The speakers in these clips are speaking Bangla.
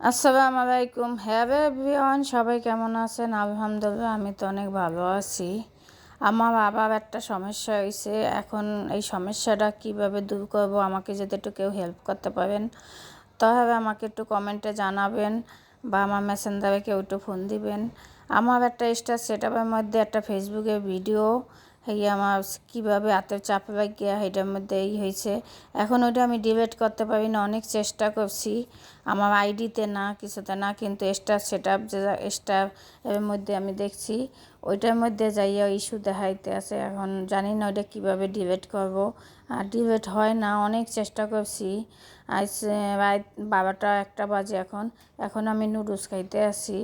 আসসালামু আলাইকুম। হ্যাঁ এভরিওয়ান, সবাই কেমন আছেন? আলহামদুলিল্লাহ, আমি তো অনেক ভালো আছি। আমার বাবার একটা সমস্যা হয়েছে এখন এই সমস্যাটা কীভাবে দূর করব? আমাকে যদি একটু কেউ হেল্প করতে পারেন, তাহলে আমাকে একটু কমেন্টে জানাবেন বা আমার মেসেঞ্জারে কেউ একটু ফোন দিবেন। আমার একটা স্টার সেট মধ্যে একটা ফেসবুকে ভিডিও আমার কীভাবে হাতের চাপ লাগিয়া এটার মধ্যে এই হয়েছে। এখন ওইটা আমি ডিলেট করতে পারি না, অনেক চেষ্টা করছি। আমার আইডিতে না, কিছুতে না, কিন্তু স্টার সেট আপ যে স্টার এর মধ্যে আমি দেখছি, ওইটার মধ্যে যাইয়া ইস্যু দেখাইতে আছে। এখন জানি না ওইটা কীভাবে ডিলেট করব। আর ডিলেট হয় না, অনেক চেষ্টা করছি। আজ বাবাটা একটা বাজে এখন। এখন আমি নুডলস খাইতে আসি।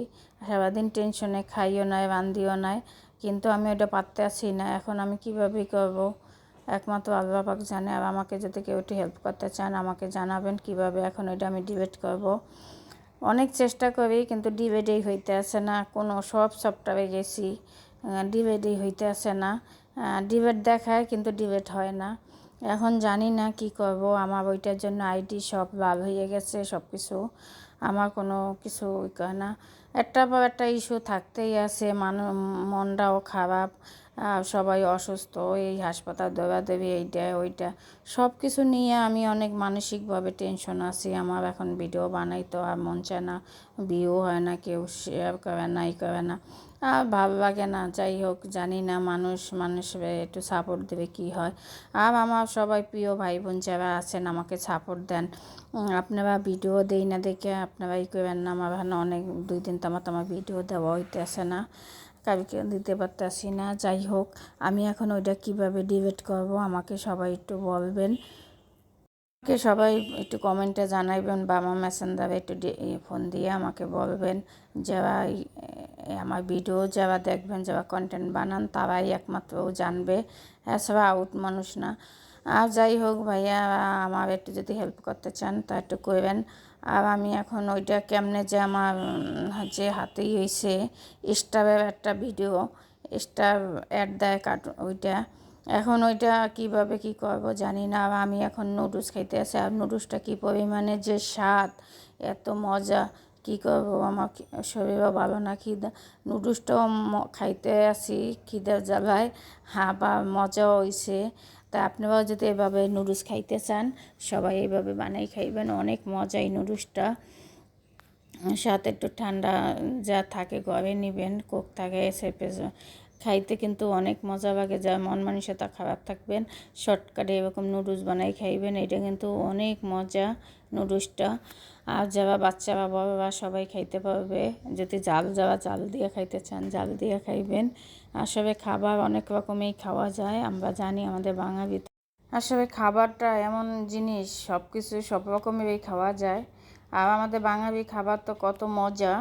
সারাদিন টেনশনে খাইও নাই রান্দিও নাই। কিন্তু আমি ওটা পারতে আছি না। এখন আমি কীভাবে করব? একমাত্র আল্লাহ পাক জানে আর আমাকে যদি কেউ একটু হেল্প করতে চান, আমাকে জানাবেন কীভাবে এখন ওইটা আমি ডিবেট করব। অনেক চেষ্টা করি কিন্তু ডিবেটেই হইতে আসে না। কোনো সব সফটওয়্যারে গেছি ডিবেটেই হইতে আসে না। ডিবেট দেখায় কিন্তু ডিবেট হয় না। এখন জানি না কি করব। আমার ওইটার জন্য আইডি সব লাভ হয়ে গেছে সব কিছু আমার কোনো কিছু কয় না। একটা পর একটা ইস্যু থাকতেই আছে মানু মনটাও খারাপ। সবাই অসুস্থ, এই হাসপাতাল দেবি এইটা, ওইটা। সব কিছু নিয়ে আমি অনেক মানসিকভাবে টেনশন আছি। আমার এখন ভিডিও বানাইতো আর মন চায় না। বিয়েও হয় না, কেউ শেয়ার করে না এই করে না। আর ভালো লাগে না, যাই হোক, জানি না মানুষ, মানুষের একটু সাপোর্ট দেবে কি হয়। আর আমার সবাই প্রিয় ভাই বোন যারা আছেন, আমাকে সাপোর্ট দেন। আপনারা ভিডিও দেই না দেখে আপনারা ই করেন না। আমার অনেক, দুই দিন তো আমার ভিডিও দেওয়া হইতেছে না। কালকে দিতে পারতেছি না। যাই হোক, আমি এখন ওইটা কীভাবে ডিবেট করব আমাকে সবাই একটু বলবেন। আমাকে সবাই একটু কমেন্টে জানাইবেন বা আমার মেসেঞ্জারে একটু ফোন দিয়ে আমাকে বলবেন। যারা আমার ভিডিও যারা দেখবেন, যারা কন্টেন্ট বানান, তারাই একমাত্র জানবে। এছাড়া আউট মানুষ না। আর যাই হোক ভাইয়া, আমার একটু যদি হেল্প করতে চান, তা একটু করবেন আর আমি এখন ওইটা কেমনে যে আমার যে হাতেই হয়েছে স্টারের একটা ভিডিও স্টার অ্যাড দেয় কাট ওইটা। এখন ওইটা কীভাবে কি করব জানি না, আর আমি এখন নুডলস খাইতে আসি, আর নুডলসটা কী পরিমাণে যে স্বাদ, এত মজা, কী করব? আমার শরীরও ভালো না, খিদা। নুডলসটাও খাইতে আসি খিদের জ্বালায় হ্যাঁ বা মজাও হয়েছে তা আপনারাও যদি এভাবে নুডলস খাইতে চান, সবাই এভাবে বানাই খাইবেন। অনেক মজাই নুডলসটা। সাথে একটু ঠান্ডা যা থাকে ঘরে নেবেন, কোক থাকে সেপে খাইতে কিন্তু অনেক মজা লাগে, যা মন মানসিকতা খারাপ থাকবেন। শর্টকাটে এরকম নুডলস বানাই খাইবেন, এটা কিন্তু অনেক মজা নুডলসটা। আর যারা বাচ্চারা বড়রা সবাই খাইতে পারবে। যদি জাল যাওয়া জাল দিয়ে খাইতে চান, জাল দিয়ে খাইবেন। আসলে খাবার অনেক রকমেই খাওয়া যায়, আমরা জানি আমাদের বাঙালিতে আসলে খাবারটা এমন জিনিস সব কিছু সব রকমেরই খাওয়া যায়। আর আমাদের বাঙালি খাবার তো কত মজা।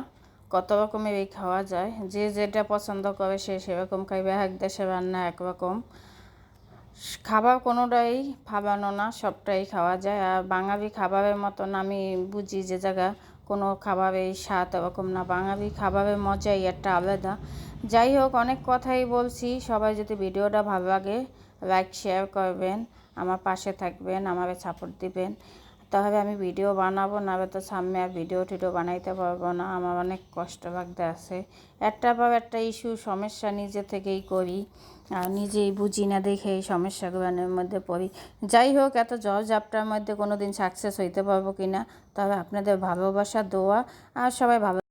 কত রকমের এই খাওয়া যায়। যে যেটা পছন্দ করে সে সেরকম খাইবে। এক দেশে রান্না একরকম খাবার কোনোটাই ফাবানো না, সবটাই খাওয়া যায়। আর বাঙালি খাবারের মতন আমি বুঝি যে জায়গা কোনো খাবারের স্বাদ এরকম না। বাঙালি খাবারের মজাই একটা আলাদা। যাই হোক, অনেক কথাই বলছি। সবাই যদি ভিডিওটা ভালো লাগে লাইক শেয়ার করবেন। আমার পাশে থাকবেন, আমাকে সাপোর্ট দিবেন। তাহলে আমি ভিডিও বানাবো না তো সামনে আর ভিডিও টিডিও বানাইতে পারব না। আমার অনেক কষ্ট ভাগতে আছে। একটা বা একটা ইস্যু সমস্যা নিজে থেকেই করি। আর নিজেই বুঝি না দেখে এই সমস্যাগুলোর মধ্যে পড়ি। যাই হোক, এত জল মধ্যে কোনো দিন সাকসেস হইতে পারব কি না তবে আপনাদের ভালোবাসা, দোয়া, আর সবাই ভালো